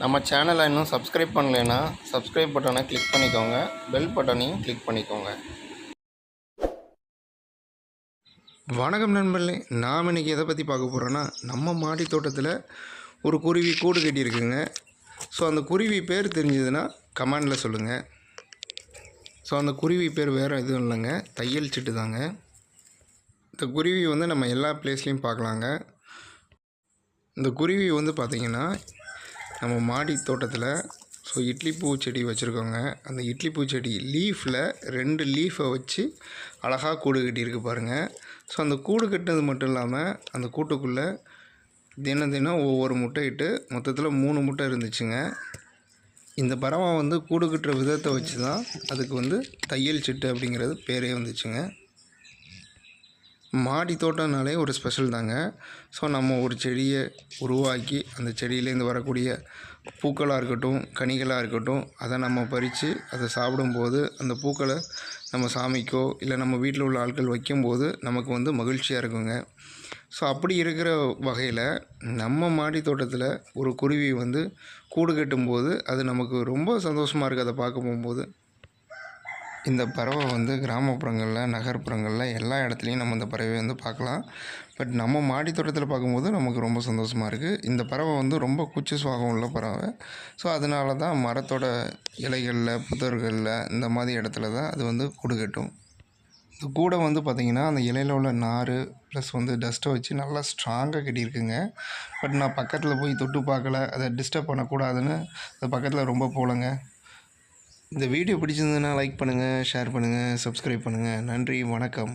நம்ம சேனலை இன்னும் சப்ஸ்கிரைப் பண்ணலைன்னா சப்ஸ்கிரைப் பட்டனை கிளிக் பண்ணிக்கோங்க. பெல் பட்டனையும் கிளிக் பண்ணிக்கோங்க. வணக்கம் நண்பர்களே நாம் இன்றைக்கி எதை பற்றி பார்க்க போகிறோன்னா நம்ம மாடி தோட்டத்தில் ஒரு குருவி கூடு கட்டியிருக்குங்க. ஸோ அந்த குருவி பேர் தெரிஞ்சதுன்னா கமெண்டில் சொல்லுங்கள் ஸோ அந்த குருவி பேர் வேறு எதுவும் இல்லைங்க. தையல் சிட்டு தாங்க. இந்த குருவி வந்து நம்ம எல்லா பிளேஸ்லேயும் பார்க்கலாங்க. இந்த குருவி வந்து பார்த்திங்கன்னா நம்ம மாடி தோட்டத்தில் ஸோ இட்லி பூ செடி வச்சுருக்கோங்க அந்த இட்லி பூ செடி லீஃபில் ரெண்டு லீஃபை வச்சு அழகாக கூடு கட்டியிருக்கு பாருங்கள் ஸோ அந்த கூடு கட்டினது மட்டும் இல்லாமல் அந்த கூட்டுக்குள்ளே தினம் தினம் ஒவ்வொரு முட்டை இட்டு மொத்தத்தில் மூணு முட்டை இருந்துச்சுங்க. இந்த பறவை வந்து கூடு கட்டுற விதத்தை வச்சு தான் அதுக்கு வந்து தையல் சிட்டு அப்படிங்கிறது பேரே வந்துச்சுங்க. மாடி தோட்டம்னாலே ஒரு ஸ்பெஷல் தாங்க. ஸோ நம்ம ஒரு செடியை உருவாக்கி அந்த செடியிலேருந்து வரக்கூடிய பூக்களாக இருக்கட்டும் கனிகளாக இருக்கட்டும் அதை நம்ம பறித்து அதை சாப்பிடும்போது அந்த பூக்களை நம்ம சாமிக்கோ இல்லை நம்ம வீட்டில் உள்ள ஆட்கள் வைக்கும்போது நமக்கு வந்து மகிழ்ச்சியாக இருக்குங்க. ஸோ அப்படி இருக்கிற வகையில் நம்ம மாடி தோட்டத்தில் ஒரு குருவி வந்து கூடு கட்டும்போது அது நமக்கு ரொம்ப சந்தோஷமாக இருக்குது அதை பார்க்க போகும்போது இந்த பறவை வந்து கிராமப்புறங்களில் நகர்ப்புறங்களில் எல்லா இடத்துலையும் நம்ம இந்த பறவையை வந்து பார்க்கலாம். பட் நம்ம மாடி தோட்டத்தில் பார்க்கும்போது நமக்கு ரொம்ப சந்தோஷமாக இருக்குது இந்த பறவை வந்து ரொம்ப கூச்ச சுவாகம் உள்ள பறவை. ஸோ அதனால தான் மரத்தோட இலைகளில் புதர்களில் இந்த மாதிரி இடத்துல தான் அது வந்து கூடு கட்டும். இந்த கூடை வந்து பார்த்திங்கன்னா அந்த இலையில் உள்ள நார் ப்ளஸ் வந்து டஸ்ட்டை வச்சு நல்லா ஸ்ட்ராங்காக கட்டியிருக்குங்க. பட் நான் பக்கத்தில் போய் தொட்டு பார்க்கல. அதை டிஸ்டர்ப் பண்ணக்கூடாதுன்னு அது பக்கத்தில் ரொம்ப போகலங்க இந்த வீடியோ பிடிச்சிருந்ததுன்னா லைக் பண்ணுங்கள் ஷேர் பண்ணுங்கள் சப்ஸ்கிரைப் பண்ணுங்கள் நன்றி வணக்கம்.